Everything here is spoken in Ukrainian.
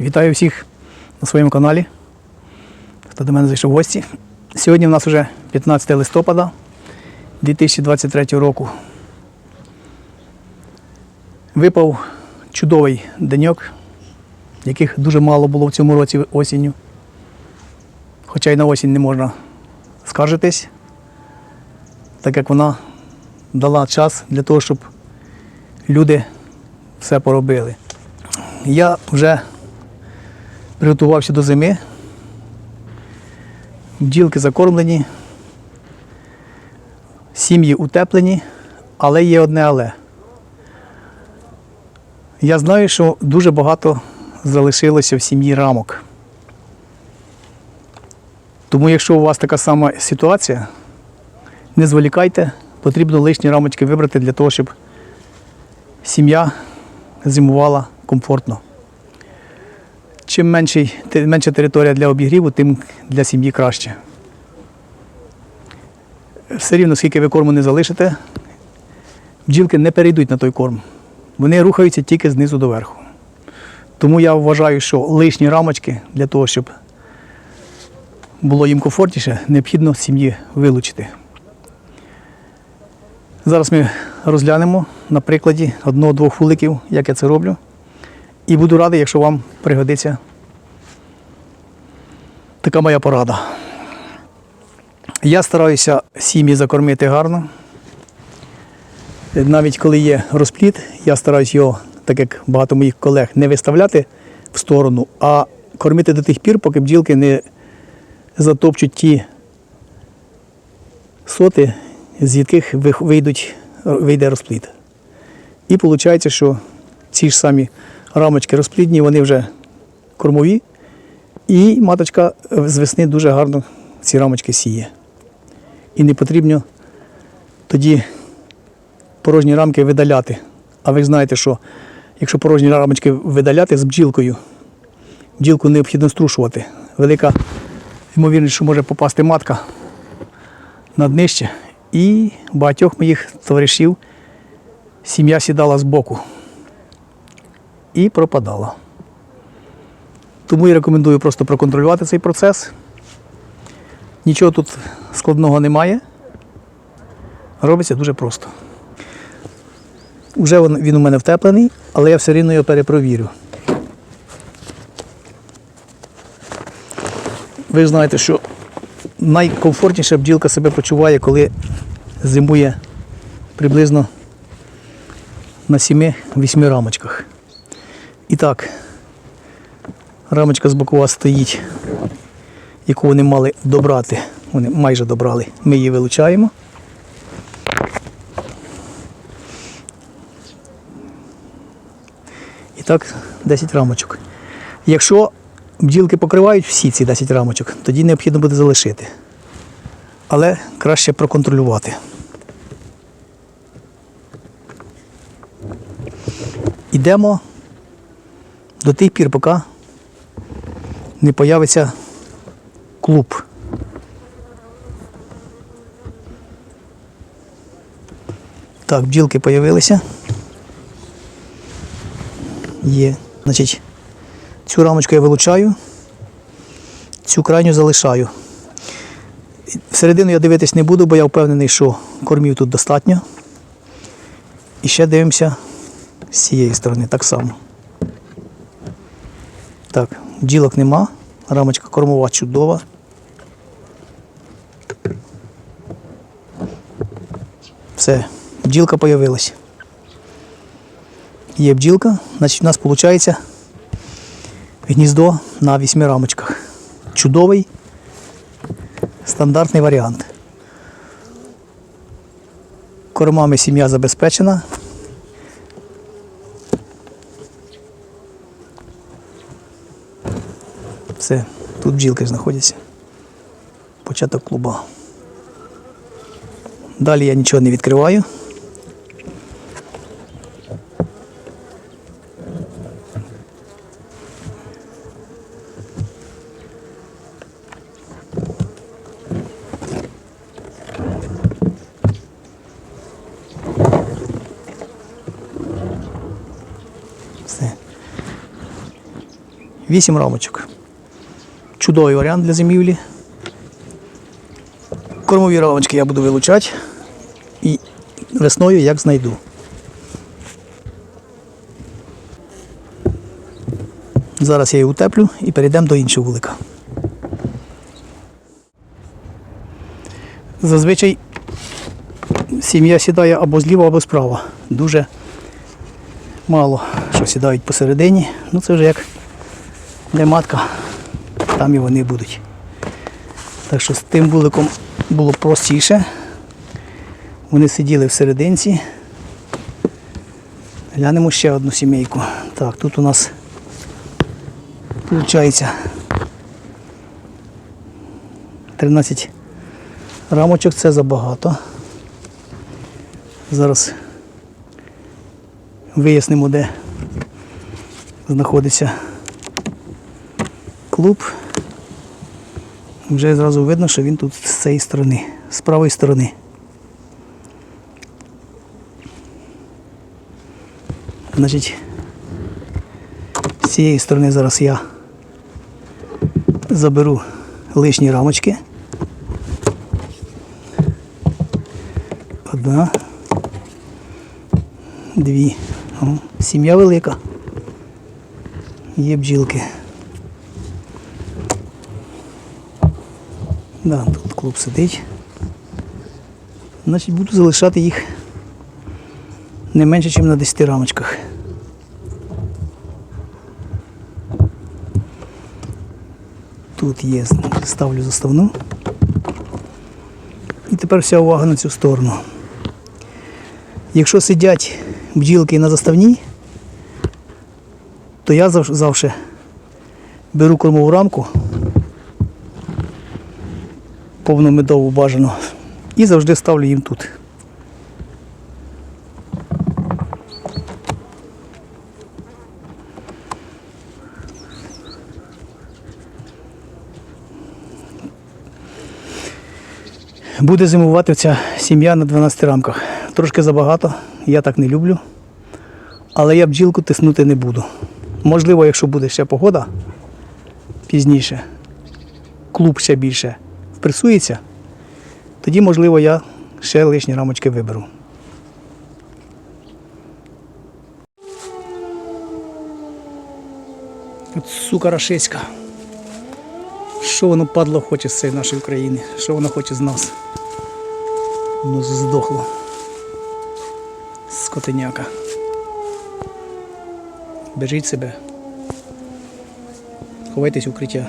Вітаю всіх на своєму каналі, хто до мене зайшов в гості. Сьогодні в нас вже 15 листопада 2023 року. Випав чудовий деньок, яких дуже мало було в цьому році осінню. Хоча й на осінь не можна скаржитись, так як вона дала час для того, щоб люди все поробили. Я вже приготувався до зими. Бджілки закормлені, сім'ї утеплені, але є одне але. Я знаю, що дуже багато залишилося в сім'ї рамок. Тому, якщо у вас така сама ситуація, не зволікайте, потрібно лишні рамочки вибрати для того, щоб сім'я зимувала комфортно. Чим менший, менша територія для обігріву, тим для сім'ї краще. Все рівно, скільки ви корму не залишите, бджілки не перейдуть на той корм. Вони рухаються тільки знизу до верху. Тому я вважаю, що лишні рамочки для того, щоб було їм комфортніше, необхідно сім'ї вилучити. Зараз ми розглянемо на прикладі одного-двох вуликів, як я це роблю. І буду радий, якщо вам пригодиться така моя порада. Я стараюся сім'ї закормити гарно. Навіть коли є розпліт, я стараюся його, так як багато моїх колег, не виставляти в сторону, а кормити до тих пір, поки бджілки не затопчуть ті соти, з яких вийдуть, вийде розпліт. І виходить, що ці ж самі рамочки розплідні, вони вже кормові, і маточка з весни дуже гарно ці рамочки сіє. І не потрібно тоді порожні рамки видаляти. А ви знаєте, що якщо порожні рамочки видаляти з бджілкою, бджілку необхідно струшувати. Велика ймовірність, що може попасти матка на днище. І багатьох моїх товаришів сім'я сідала збоку і пропадала. Тому я рекомендую просто проконтролювати цей процес. Нічого тут складного немає. Робиться дуже просто. Уже він у мене втеплений, але я все рівно його перепровірю. Ви знаєте, що найкомфортніше бджілка себе почуває, коли зимує приблизно на 7-8 рамочках. І так, рамочка з бокова стоїть, яку вони мали добрати. Вони майже добрали. Ми її вилучаємо. І так, 10 рамочок. Якщо бджілки покривають всі ці 10 рамочок, тоді необхідно буде залишити. Але краще проконтролювати. Йдемо до тих пір, поки не появиться клуб. Так, бджілки появилися. Є. Значить, цю рамочку я вилучаю, цю крайню залишаю. Всередину я дивитись не буду, бо я впевнений, що кормів тут достатньо. І ще дивимося з цієї сторони так само. Так, бджілок нема, рамочка кормова чудова. Все, бджілка появилась. Є бджілка, значить у нас виходить гніздо на вісьми рамочках. Чудовий стандартний варіант. Кормами сім'я забезпечена. Це тут бджілки знаходяться. Початок клуба. Далі я нічого не відкриваю. Вісім рамочок. Чудовий варіант для зимівлі. Кормові рамочки я буду вилучати і весною як знайду. Зараз я її утеплю і перейдемо до іншого вулика. Зазвичай сім'я сідає або зліва, або справа. Дуже мало що сідають посередині. Ну це вже як де матка, там і вони будуть. Так що з тим вуликом було простіше. Вони сиділи в. Глянемо ще одну сімейку. Так, тут у нас виходить 13 рамочок, це забагато. Зараз вияснимо, де знаходиться клуб. Вже зразу видно, що він тут з цієї сторони, з правої сторони. Значить, з цієї сторони зараз я заберу лишні рамочки. Одна. Дві. Сім'я велика. Є бджілки. Да, тут клуб сидить. Значить, буду залишати їх не менше, ніж на 10 рамочках. Тут є, ставлю заставну. І тепер вся увага на цю сторону. Якщо сидять бджілки на заставній, то я зав- завжди беру кормову рамку, повну медову бажану, і завжди ставлю їм тут. Буде зимувати ця сім'я на 12 рамках. Трошки забагато, я так не люблю. Але я бджілку тиснути не буду. Можливо, якщо буде ще погода пізніше, клуб ще більше впресується, тоді, можливо, я ще лишні рамочки виберу. От сука рашиська. Що воно падло хоче з цієї нашої України? Що воно хоче з нас? Воно здохло. Скотиняка. Бережіть себе. Ховайтесь укриття.